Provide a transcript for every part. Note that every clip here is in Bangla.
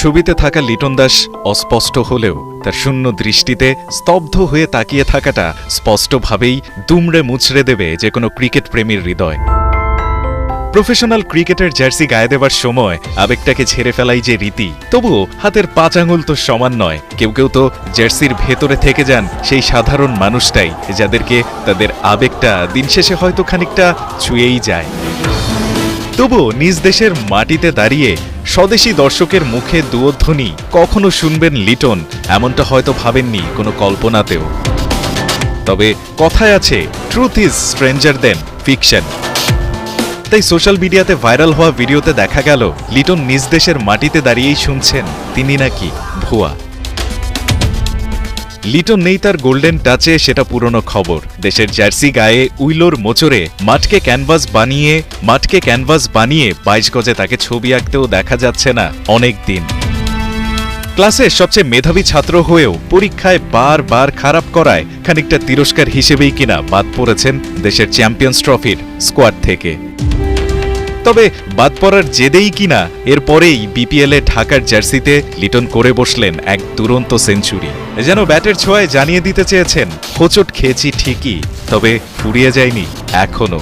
ছবিতে থাকা লিটন দাস অস্পষ্ট হলেও তার শূন্য দৃষ্টিতে স্তব্ধ হয়ে তাকিয়ে থাকাটা স্পষ্টভাবেই দুমড়ে মুচড়ে দেবে যে কোনো ক্রিকেট প্রেমীর হৃদয়। প্রফেশনাল ক্রিকেটের জার্সি গায়ে দেবার সময় আবেগটাকে ছেড়ে ফেলাই যে রীতি, তবুও হাতের পাঁচ আঙুল তো সমান নয়। কেউ কেউ তো জার্সির ভেতরে থেকে যান সেই সাধারণ মানুষটাই যাদেরকে তাদের আবেগটা দিন শেষে হয়তো খানিকটা ছুঁয়েই যায়। তবু নিজ দেশের মাটিতে দাঁড়িয়ে স্বদেশী দর্শকের মুখে দুয়োধ্বনি। কখনো শুনবেন লিটন, এমনটা হয়তো ভাবেননি কোনো কল্পনাতেও। তবে কথায় আছে truth is stranger than fiction তাই সোশ্যাল মিডিয়াতে ভাইরাল হওয়া ভিডিওতে দেখা গেল, লিটন নিজ দেশের মাটিতে দাঁড়িয়েই শুনছেন, তিনি নাকি ভুয়া? লিটন নেই তার গোল্ডেন টাচে সেটা পুরনো খবর। দেশের জার্সি গায়ে উইলোর মোচরে মাঠকে ক্যানভাস বানিয়ে, মাঠকে ক্যানভাস বানিয়ে বাইশ গজে তাকে ছবি আঁকতেও দেখা যাচ্ছে না অনেক দিন। ক্লাসের সবচেয়ে মেধাবী ছাত্র হয়েও পরীক্ষায় বারবার খারাপ করায় খানিকটা তিরস্কার হিসেবেই কিনা বাদ পড়েছেন দেশের চ্যাম্পিয়ন্স ট্রফির স্কোয়াড থেকে। তবে বাদ পড়ার জেদেই কিনা এরপরেই বিপিএল ঢাকার জার্সিতে লিটন করে বসলেন এক দুরন্ত সেঞ্চুরি। যেন ব্যাটের ছোঁয়ায় জানিয়ে দিতে চেয়েছেন, হোচট খেয়েছি ঠিকই, তবে ফুরিয়ে যায়নি এখনও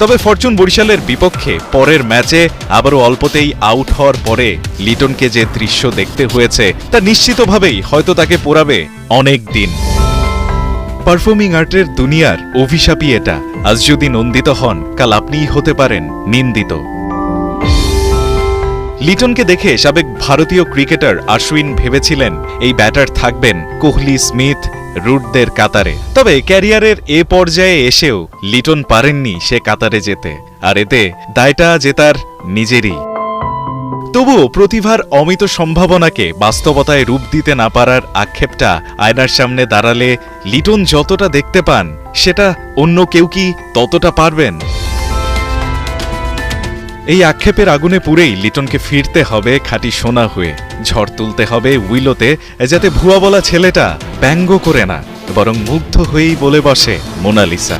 তবে ফরচুন বরিশালের বিপক্ষে পরের ম্যাচে আবারও অল্পতেই আউট হওয়ার পরে লিটনকে যে দৃশ্য দেখতে হয়েছে, তা নিশ্চিতভাবেই হয়তো তাকে পোড়াবে অনেক দিন। পারফর্মিং আর্টের দুনিয়ার অভিশাপই এটা। আজ যদি নন্দিত হন, কাল আপনিই হতে পারেন নিন্দিত। লিটনকে দেখে সাবেক ভারতীয় ক্রিকেটার আশ্বিন ভেবেছিলেন, এই ব্যাটার থাকবেন কোহলি, স্মিথ, রুটদের কাতারে। তবে ক্যারিয়ারের এ পর্যায়ে এসেও লিটন পারেননি সে কাতারে যেতে। আর এতে দায়টা জেতার নিজেরই। তবুও প্রতিভার অমিত সম্ভাবনাকে বাস্তবতায় রূপ দিতে না পারার আক্ষেপটা আয়নার সামনে দাঁড়ালে লিটন যতটা দেখতে পান, সেটা অন্য কেউ কি ততটা পারবেন? এই আক্ষেপের আগুনে পুরেই লিটনকে ফিরতে হবে খাঁটি সোনা হয়ে, ঝড় তুলতে হবে উইলোতে, যাতে ভুয়া বলা ছেলেটা ব্যঙ্গ করে না, বরং মুগ্ধ হয়েই বলে বসে মোনালিসা।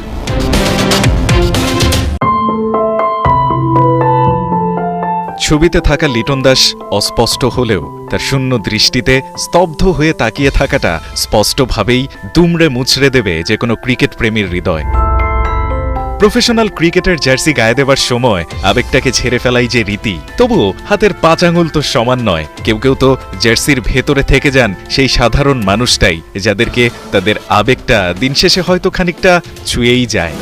ছবিতে থাকা লিটন দাস অস্পষ্ট হলেও তার শূন্য দৃষ্টিতে স্তব্ধ হয়ে তাকিয়ে থাকাটা স্পষ্টভাবেই দুমড়ে মুচড়ে দেবে যে কোনো ক্রিকেট প্রেমীর হৃদয়। প্রফেশনাল ক্রিকেটের জার্সি গায়ে দেবার সময় আবেগটাকে ছেড়ে ফেলাই যে রীতি, তবুও হাতের পাঁচ আঙুল তো সমান নয়। কেউ কেউ তো জার্সির ভেতরে থেকে যান সেই সাধারণ মানুষটাই, যাদেরকে তাদের আবেগটা দিন শেষে হয়তো খানিকটা ছুঁয়েই যায়।